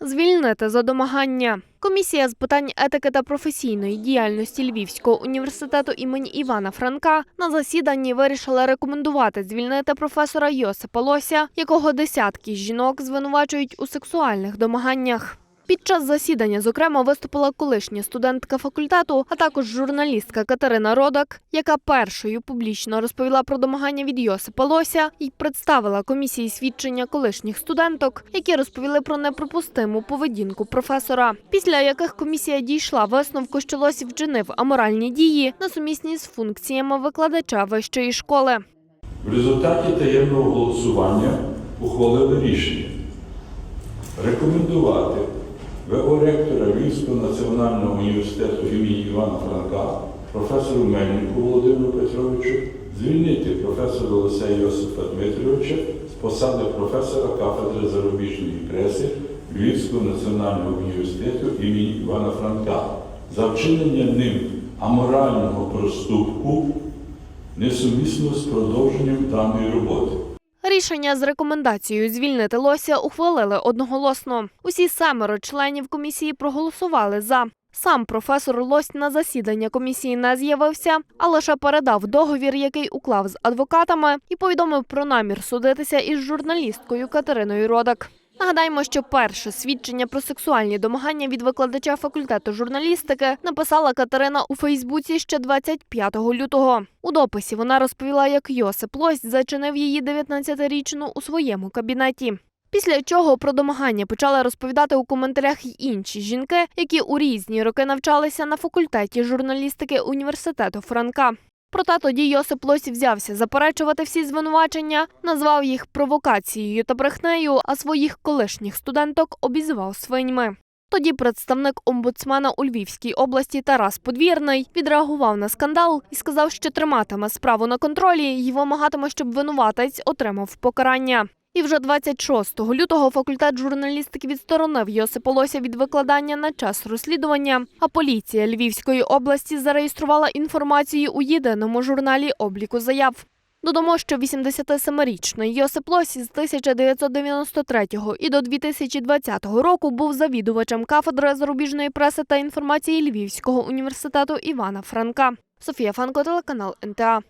Звільнити за домагання. Комісія з питань етики та професійної діяльності Львівського університету імені Івана Франка на засіданні вирішила рекомендувати звільнити професора Йосипа Лося, якого десятки жінок звинувачують у сексуальних домаганнях. Під час засідання, зокрема, виступила колишня студентка факультету, а також журналістка Катерина Родак, яка першою публічно розповіла про домагання від Йосипа Лося і представила комісії свідчення колишніх студенток, які розповіли про неприпустиму поведінку професора. Після яких комісія дійшла висновку, що Лосів вчинив аморальні дії, несумісні з функціями викладача вищої школи. В результаті таємного голосування ухвалили рішення рекомендувати ВО ректора Львівського національного університету імені Івана Франка, професору Мельнику Володимиру Петровичу, звільнити професора Лисея Йосифа Дмитровича з посади професора кафедри зарубіжної преси Львівського національного університету імені Івана Франка за вчинення ним аморального проступку несумісно з продовженням даної роботи. Рішення з рекомендацією звільнити Лося ухвалили одноголосно. Усі семеро членів комісії проголосували за. Сам професор Лось на засідання комісії не з'явився, а лише передав договір, який уклав з адвокатами, і повідомив про намір судитися із журналісткою Катериною Родак. Нагадаємо, що перше свідчення про сексуальні домагання від викладача факультету журналістики написала Катерина у Фейсбуці ще 25 лютого. У дописі вона розповіла, як Йосип Лось зачинив її 19-річну у своєму кабінеті. Після чого про домагання почали розповідати у коментарях й інші жінки, які у різні роки навчалися на факультеті журналістики університету Франка. Проте тоді Йосип Лось взявся заперечувати всі звинувачення, назвав їх провокацією та брехнею, а своїх колишніх студенток обізвав свиньми. Тоді представник омбудсмена у Львівській області Тарас Подвірний відреагував на скандал і сказав, що триматиме справу на контролі і вимагатиме, щоб винуватець отримав покарання. І вже 26 лютого факультет журналістики відсторонив Йосипа Лося від викладання на час розслідування. А поліція Львівської області зареєструвала інформацію у єдиному журналі обліку заяв. Додамо, що 87-річний Йосип Лось з 1993 і до 2020 року був завідувачем кафедри зарубіжної преси та інформації Львівського університету Івана Франка. Софія Фанко, телеканал НТА.